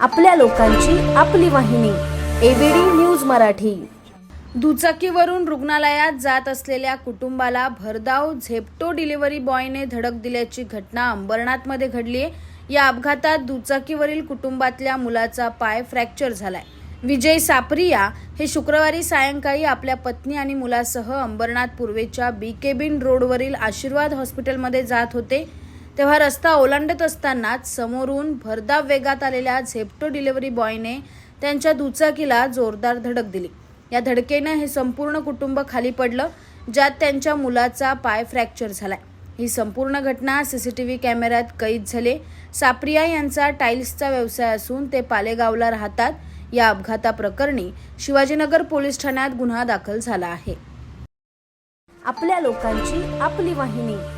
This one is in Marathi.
आपल्या लोकांची आपली वाहिनी एबीडी न्यूज मराठी. दुचाकीवरून रुग्णालयात जात असलेल्या कुटुंबाला भरधाव झेप्टो डिलिव्हरी बॉयने धडक दिल्याची घटना अंबरनाथमध्ये घडली आहे या अपघातात दुचाकीवरील कुटुंबातल्या मुलाचा पाय फ्रॅक्चर झालाय. विजय सापरिया हे शुक्रवारी सायंकाळी आपल्या पत्नी आणि मुलासह अंबरनाथ पूर्वेच्या बीकेबिन रोडवरील आशीर्वाद हॉस्पिटलमध्ये जात होते. तेव्हा रस्ता ओलांडत असतानाच समोरून भरधाव वेगात आलेल्या झेप्टो डिलिव्हरी बॉयने त्यांच्या दुचाकीला जोरदार धडक दिली. या धडकेनं हे संपूर्ण कुटुंब खाली पडलं ज्यात त्यांच्या मुलाचा पाय फ्रॅक्चर झालाय. ही संपूर्ण घटना सीसीटीव्ही कॅमेऱ्यात कैद झाले. साप्रिया यांचा टाईल्सचा व्यवसाय असून ते पालेगावला राहतात. या अपघाताप्रकरणी शिवाजीनगर पोलीस ठाण्यात गुन्हा दाखल झाला आहे. आपल्या लोकांची आपली वाहिनी.